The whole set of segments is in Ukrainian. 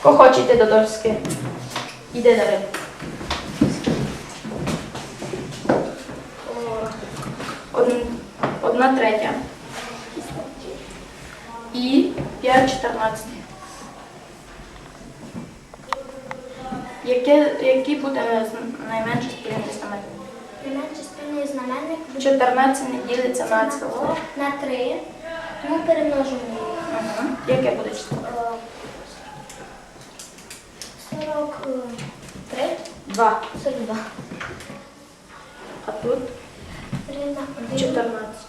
Хто хоче йти до дошки? Іди на риб. Одна третя. І 5 14. Який буде найменший спільний знаменник? Найменший спільний знаменник 14 не ділиться на ціло. на 3, тому перемножимо. Угу. Яке буде число? Е, 43, 2. 42. А тут 3 на 1. 14.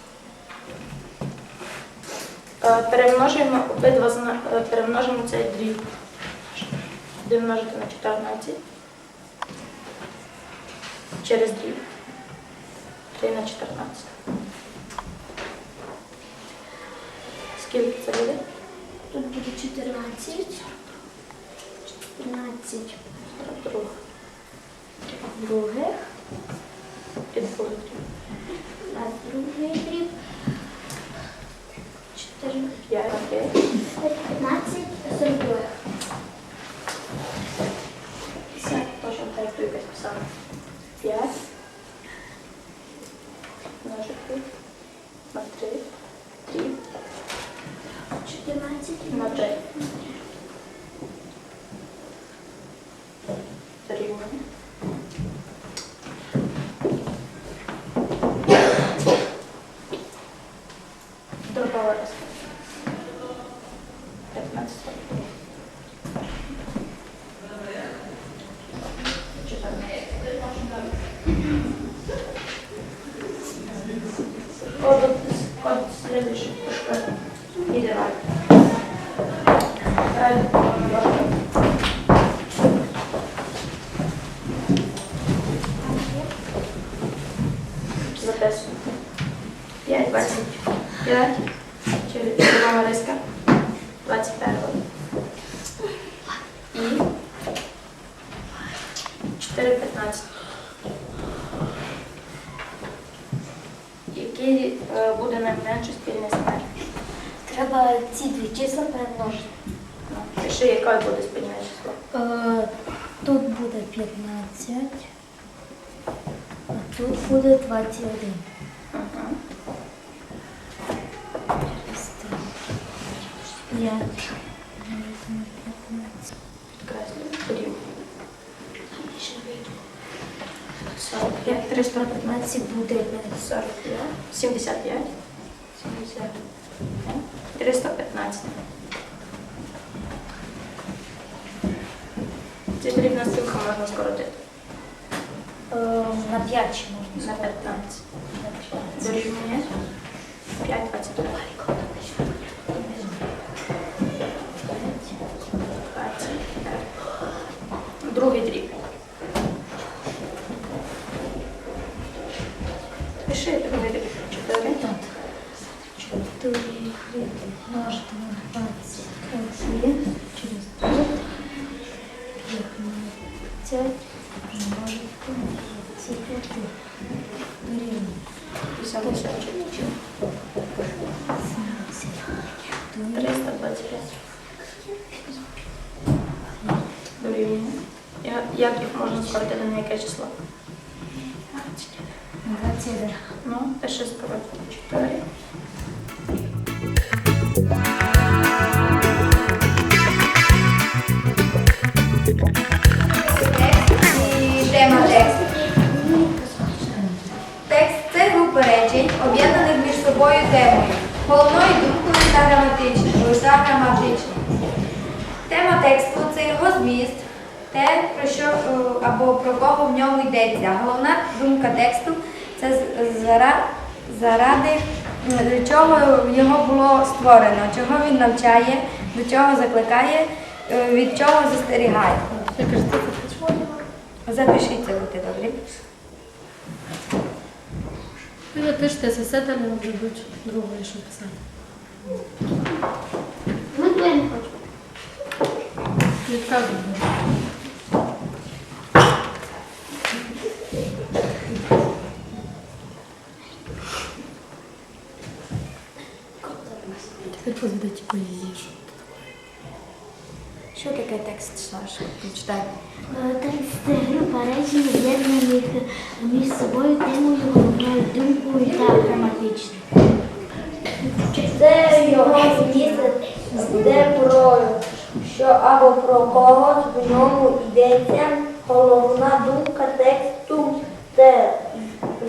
Е, Перемножуємо обидва е, перемножимо цей дріб. 1 множити на 14. Через дріб. 3 на 14. Скільки це буде? Тут буде 14. 14 Друг. других, І На другий дріб 4, 5 на 5. 15, 42. Все, точно так, як якось писала. পদক্ষেপ 45, 315. 15 буде 45, 75, 75, 315. Ці дрібна стрілка можна скоротити е, на 5 ще можна. на 15. На 5. Дорівнює 5, 22. 25. Другий дріб. Пиши другий дріб. 4. Тут. 4 множити на 21 через тут. 15 множити на 25. Дорівнює. 54. 325. Дорівнює. Я- Як їх можна скоротити на яке число? 21. Ну, пиши скоротити. 4. Тема тексту. Текст це група речень, об'єднаних між собою темою, головною та граматичною та граматичною. Тема тексту це його зміст, те, про що е, або про кого в ньому йдеться. Головна думка тексту це заради м, чого його було створено, чого він навчає, до чого закликає, е, від чого застерігає. Запишіть це, будьте добрі. Ви напишете сесета, не може бути другої, що писати. Ми двоє не хочемо. Відказуйте. Теперь позведите поезжай. Що таке текст Саш? Прочитай. Текст група речень з'єднаних між собою темою, головною думкою та граматично. Його зміст де про що або про кого в ньому йдеться. Головна думка тексту це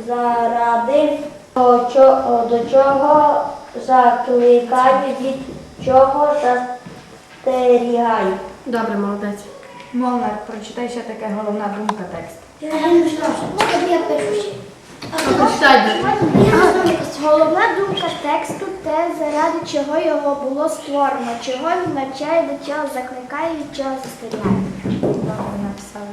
заради до чого, закликає, від чого застерігає. Добре, молодець. Молнар, прочитай, що таке головна думка тексту. Я не знаю, можна я пишу ще. Прочитай. Головна думка тексту те, заради чого його було створено, чого він навчає, до чого закликає, від чого застерігає. Добре, написали.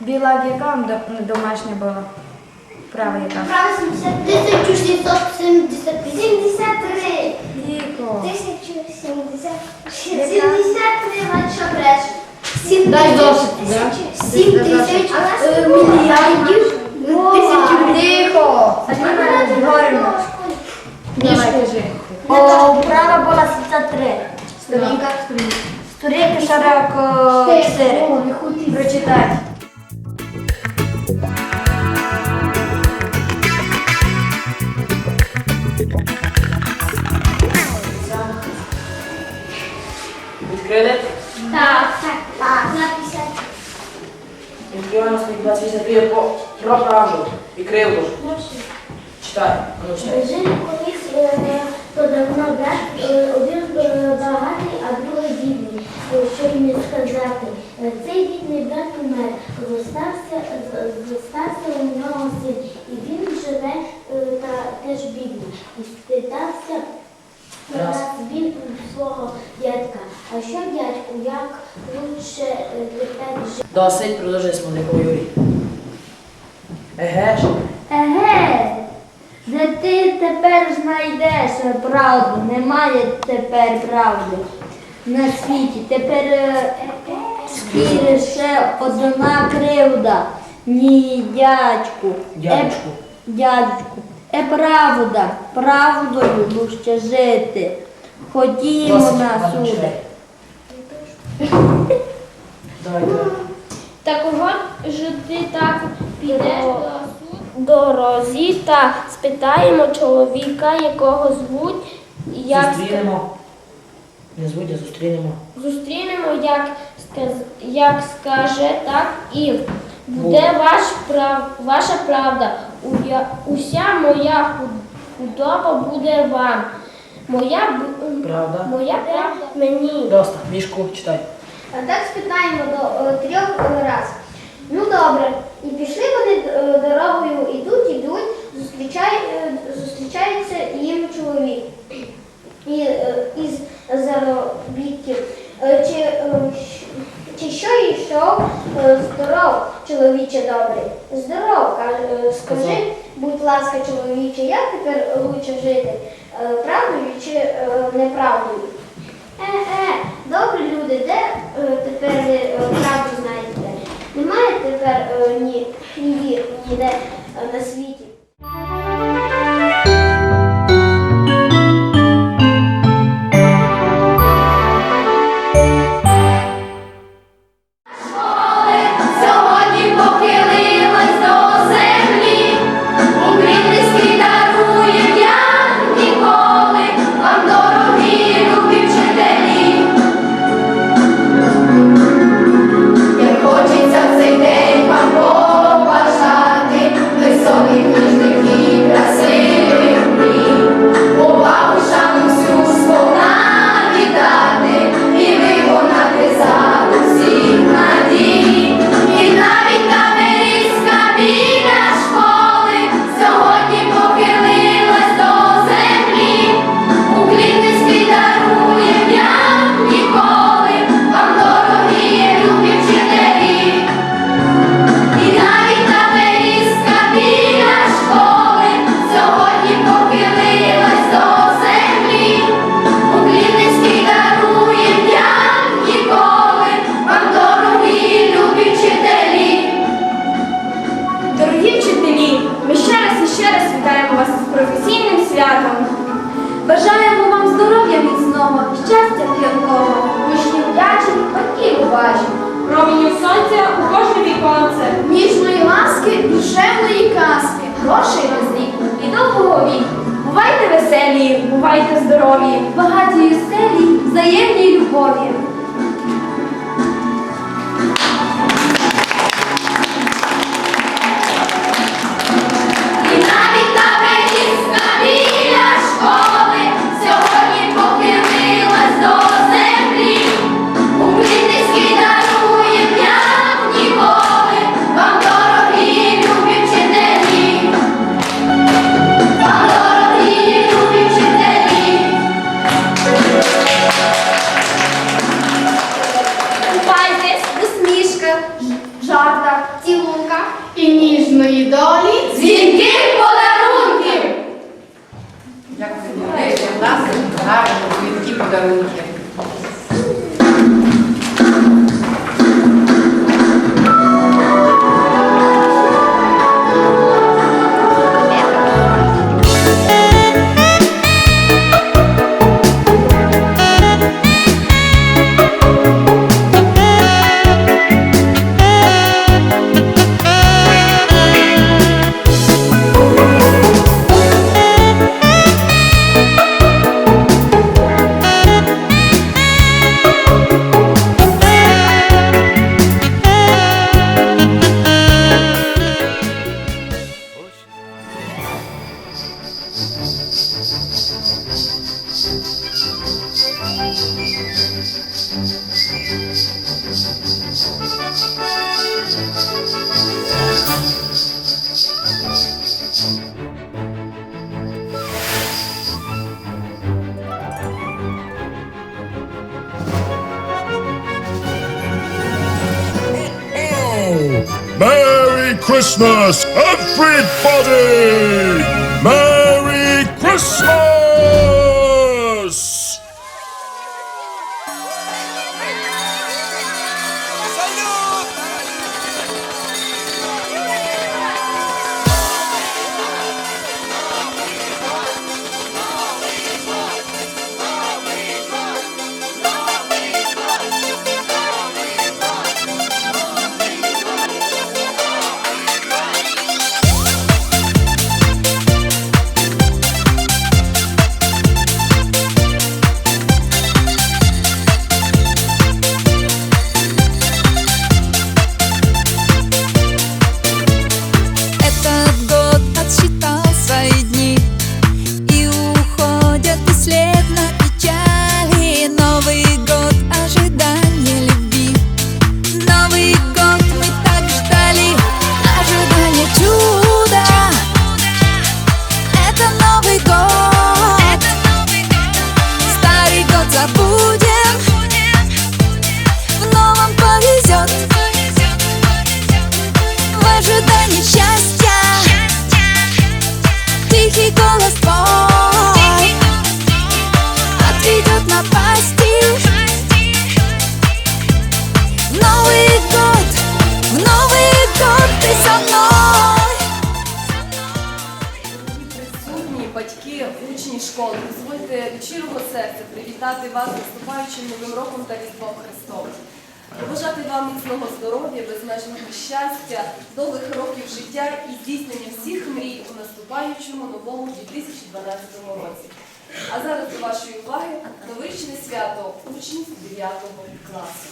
Біла яка вам домашня була? Права яка? Право 1673. 73. Віко. 1070. 73, мать що бреш. Дай досить, да? 7 тисяч е, мільярдів. Тихо! Говоримо. Давай, права була 73. Сторінка. Сторінка 44. Прочитай. 28 про, про правду і кривду. Читай. А Ну, читай. Жили колись то давно брат, е, один багатий, а другий бідний. Що їм не сказати? Цей бідний брат умер, зостався, у нього син, і він живе та теж бідний. І спитався він у свого дядька. А що дядьку, як лучше тепер жити? Досить, продовжуй Смоляково Юрій. Еге ж, Еге, де ти тепер знайдеш правду? Немає тепер правди на світі. Тепер е, скірше одна кривда. Ні, дядьку. Е, дядьку. Е, правда, правдою лучше жити. Ходімо Досить, на ладно, суд. читай. Давай, давай. Такого ж ти так підеш до дорозі та спитаємо чоловіка, якого звуть, як Зустрінемо. Не звуть, а зустрінемо. зустрінемо, як, сказ- як скаже, так і буде ваш прав, ваша правда. Уя- Уся моя худ- худоба буде вам. Моя, Правда? моя правда мені. Доста, мішку, читай. А так спитаємо до е, трьох е, раз. Ну добре, і пішли вони е, дорогою, ідуть, ідуть, зустрічається їм чоловік із заробітків. Чи, чи що йшов здоров, чоловіче добрий? Здоров, скажи, будь ласка, чоловіче, як тепер лучше жити? Правдою чи неправдою? Е-е, добрі люди, де е, тепер ви е, правду знаєте? Немає тепер е, ні, ні, ніде е, на світі. насміх, грошей злі і довгого віку. Бувайте веселі, бувайте здорові, багаті і селі, взаємні любові. Christmas, everybody! Merry Christmas! довгих років життя і здійснення всіх мрій у наступаючому новому 2012 році. А зараз до вашої уваги новорічне свято учнів 9 класу.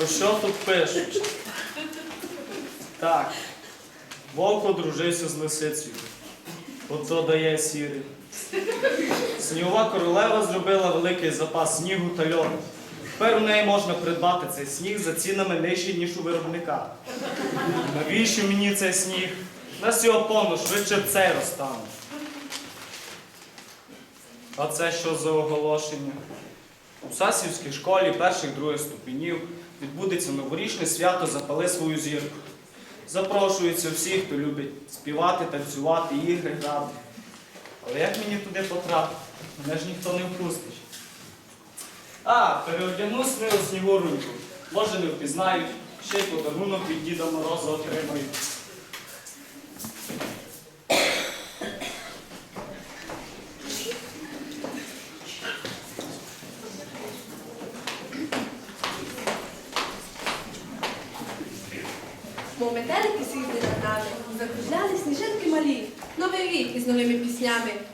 Про що тут пишуть? Так. Вовк одружився з лисицею. Ото дає сірий. Снігова королева зробила великий запас снігу та льоду. Тепер у неї можна придбати цей сніг за цінами нижче, ніж у виробника. Навіщо мені цей сніг? На сього повно, швидше цей розтане. А це що за оголошення? У Сасівській школі перших других ступенів відбудеться новорічне свято Запали свою зірку. Запрошуються всі, хто любить співати, танцювати, ігри грати. Але як мені туди потрапити? Мене ж ніхто не впустить. А, переодягнусь не у снігуруньку. Може не впізнають, ще й подарунок від Діда Мороза отримаю.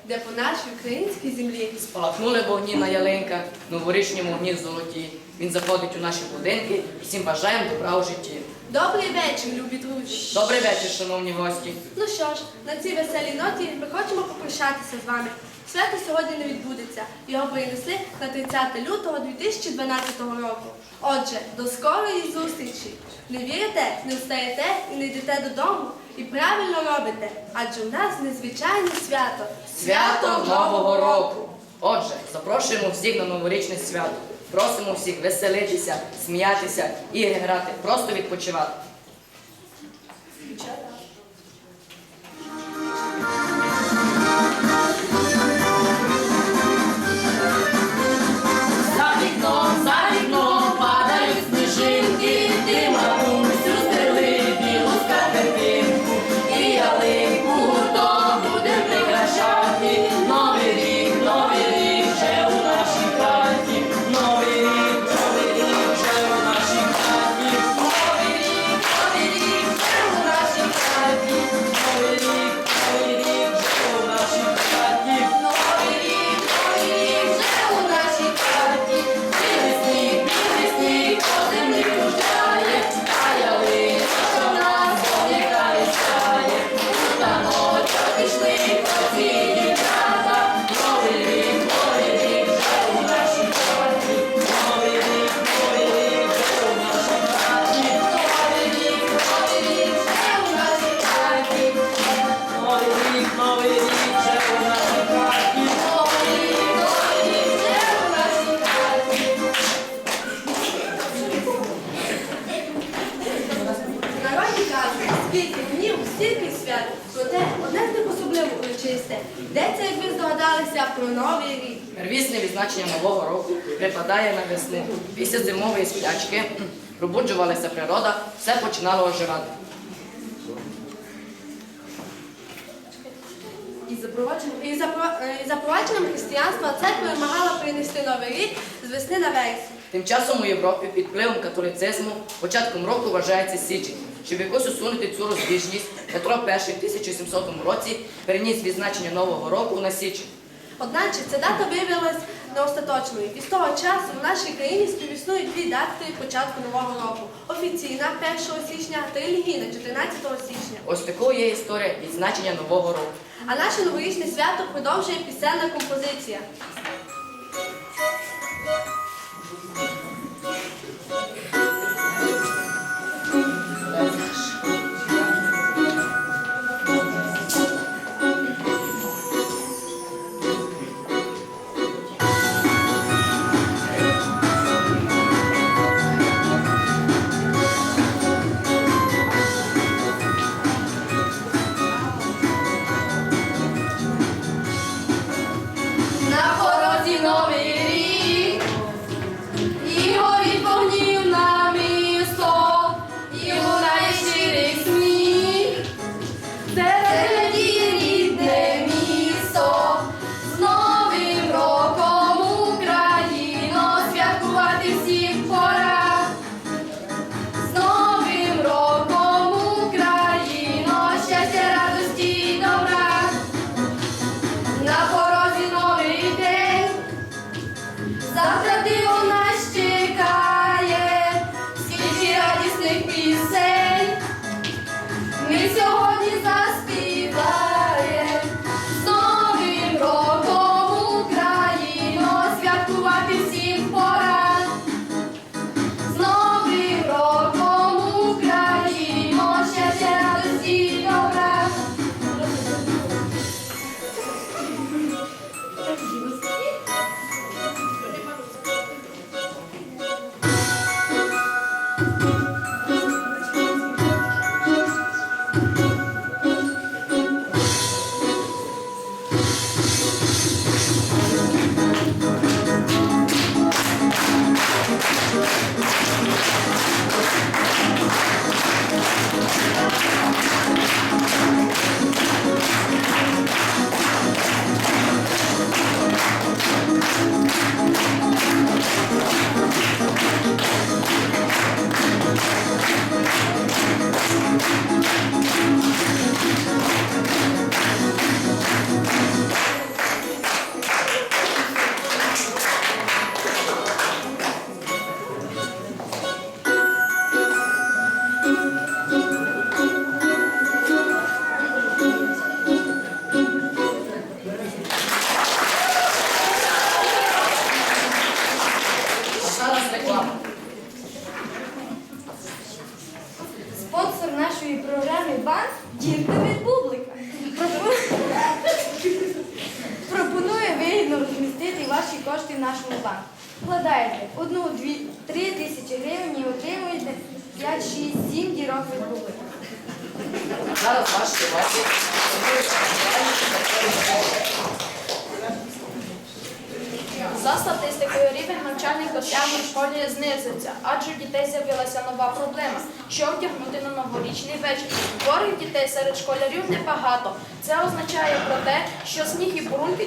Де по нашій українській землі. Спалахнули вогні на ялинках, новорічні вогні золоті. Він заходить у наші будинки, всім бажаємо добра у житті. Добрий вечір, любі друзі. Добрий вечір, шановні гості. Ну що ж, на цій веселій ноті ми хочемо попрощатися з вами. Свято сьогодні не відбудеться. Його перенесли на 30 лютого 2012 року. Отже, до скорої зустрічі. Не вірите, не встаєте і не йдете додому. І правильно робите, адже у нас незвичайне свято. Свято Нового року! Отже, запрошуємо всіх на новорічне свято. Просимо всіх веселитися, сміятися, ігри грати, просто відпочивати. За припадає на весну. Після зимової сплячки пробуджувалася природа, все починало оживати. І е, і запровадженням християнства церква вимагала принести новий рік з весни на вересень. Тим часом у Європі під впливом католицизму початком року вважається січень. Щоб якось усунути цю розбіжність, Петро І в 1700 році переніс відзначення Нового року на січень. Одначе ця дата виявилась неостаточною. І з того часу в нашій країні співіснують дві дати початку нового року: офіційна 1 січня та релігійна 14 січня. Ось такою є історія відзначення Нового року. А наше новорічне свято продовжує пісенна композиція.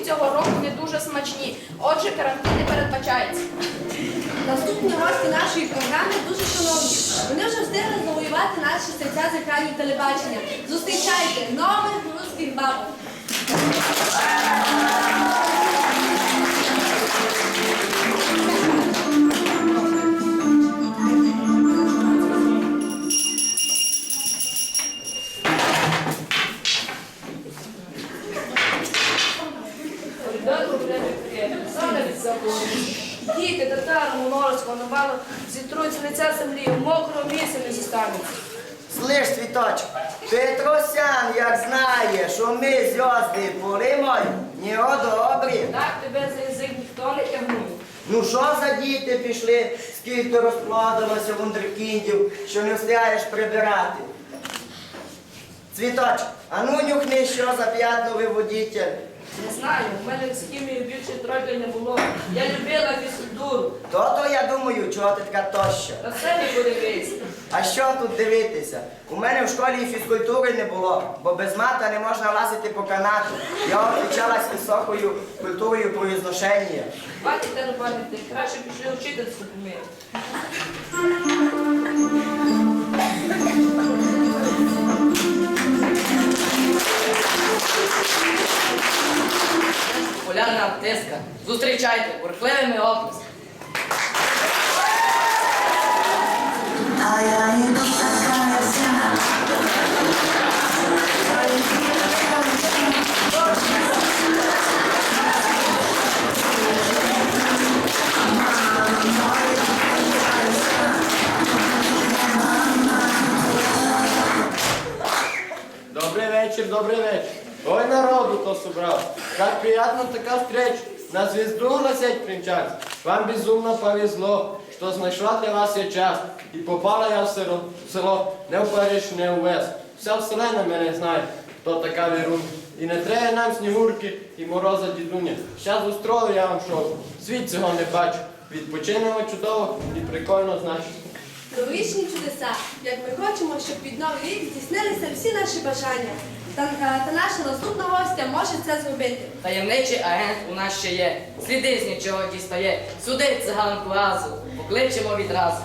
Цього року не дуже смачні. Отже, карантин не передбачається. Наступні гості нашої програми дуже шановні. Вони вже встигли завоювати наші серця з екранів телебачення. Зустрічайте нових русських бабок. Слиш, Петросян, як знає, що ми зв'язки поримаємо, не добрі. Так тебе за язик ніхто не тягнув. Ну що за діти пішли, скільки розкладалося вундеркіндів, що не встигаєш прибирати? Цвіточок, а ну нюхни, що за п'ятно виводитель. Не знаю, у мене з хімією більше тройки не було. Я любила фізкультуру. То-то я думаю, чого ти така тоща. На це не подивись. А що тут дивитися? У мене в школі і фізкультури не було, бо без мата не можна лазити по канату. Я отличалась високою культурою произношення. Хватить тербанити, краще пішли вчительську помити. Популярна артистка. Зустрічайте бурхливими оплесками. Добрый вечер, добрый вечер. Ой, народу то собрал. Как приятно такая встреча. На звезду лосеть примчать. Вам безумно повезло, что знайшла для вас я час. І попала я в село, не в Париж, не у Вес. Вся вселена мене знає, хто така вірунь. І не треба нам снігурки і мороза дідуня. Щас устрою я вам шоу. Світ цього не бачу. Відпочинемо чудово і прикольно значить. Новорічні чудеса, як ми хочемо, щоб під новий рік здійснилися всі наші бажання. Та, е, та наша наступна гостя може це зробити. Таємничий агент у нас ще є. Сліди з нічого дістає. Сюди циганку разу. Покличемо відразу.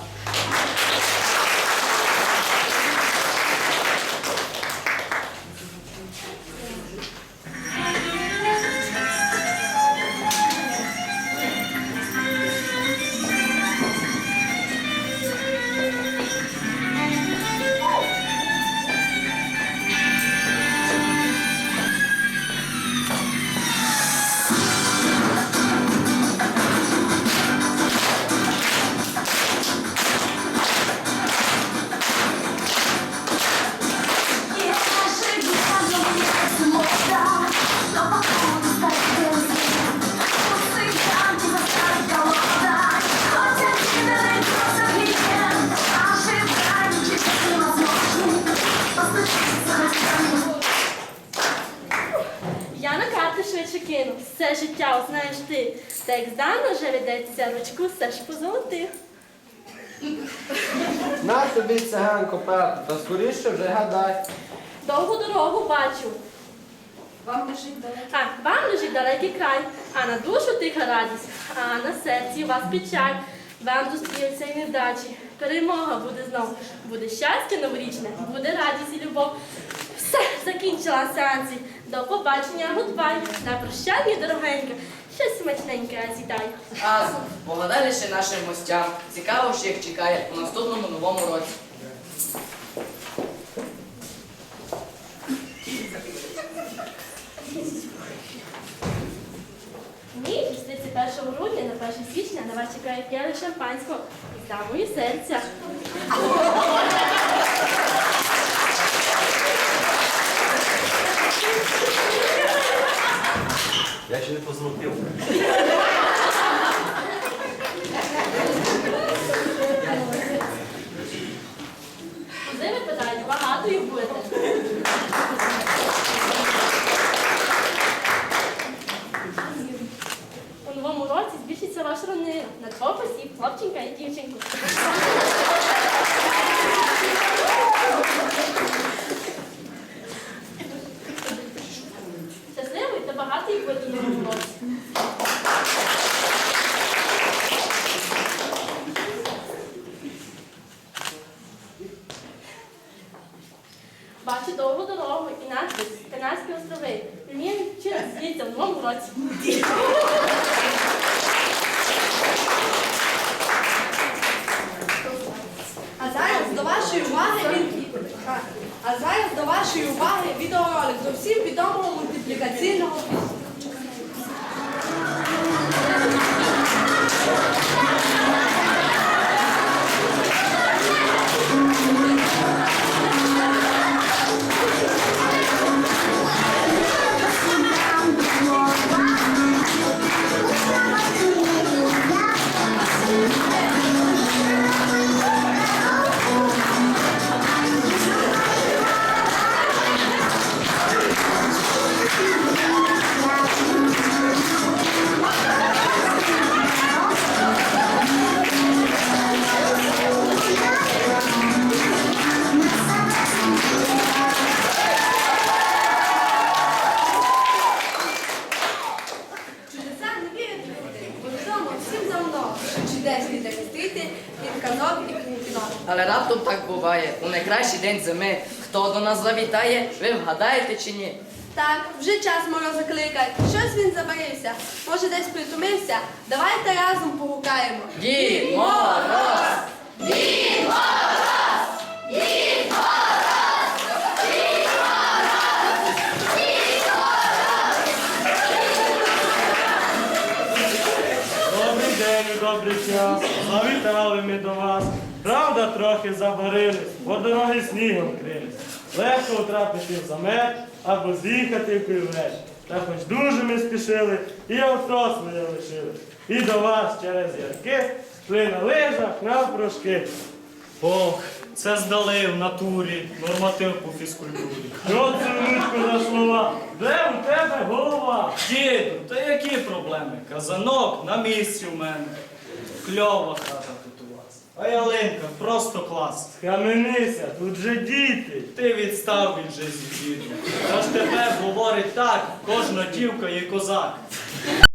Тобі циганко пер, та скоріше вже гадай. Довгу дорогу бачу. Вам лежить далеко. А, вам лежить далекий край, а на душу тиха радість, а на серці у вас печаль. Вам зустрінуться і невдачі. Перемога буде знов. Буде щастя новорічне, буде радість і любов. Все, закінчила сеансі. До побачення, гудбай. На прощання, дорогенька. Щось смачненьке зідай. Азу, погадай лише нашим гостям. Цікаво, що їх чекає у наступному новому році. Ні, з 31 грудня на 1 січня на вас чекає п'яне шампанського із дамою серця. Я ще не позвонив. Багато їх буде. У новому році збільшиться ваш родини на двох осіб, хлопченька і дівчинку. День зими. Хто до нас завітає, ви вгадаєте чи ні? Так, вже час мороз закликать. Щось він забарився. Може, десь притумився. Давайте разом погукаємо. Дід Мороз! Добрий день, добрий час. Завітали ми до вас. Правда, трохи забарились, бо дороги снігом крились. Легко втрапити в замет або з'їхати в кривеч. Та хоч дуже ми спішили, і авто своє лишили. І до вас через ярки йшли на лижах навпрошки. Ох, це здали в натурі норматив по фізкультурі. Що це, внучку, за слова? Де у тебе голова? Діду, та які проблеми? Казанок на місці у мене. Кльова хата тут у. А ялинка просто клас. Схаменися, тут же діти. Ти відстав від житті, діду. Та ж тепер говорить так, кожна дівка є козак.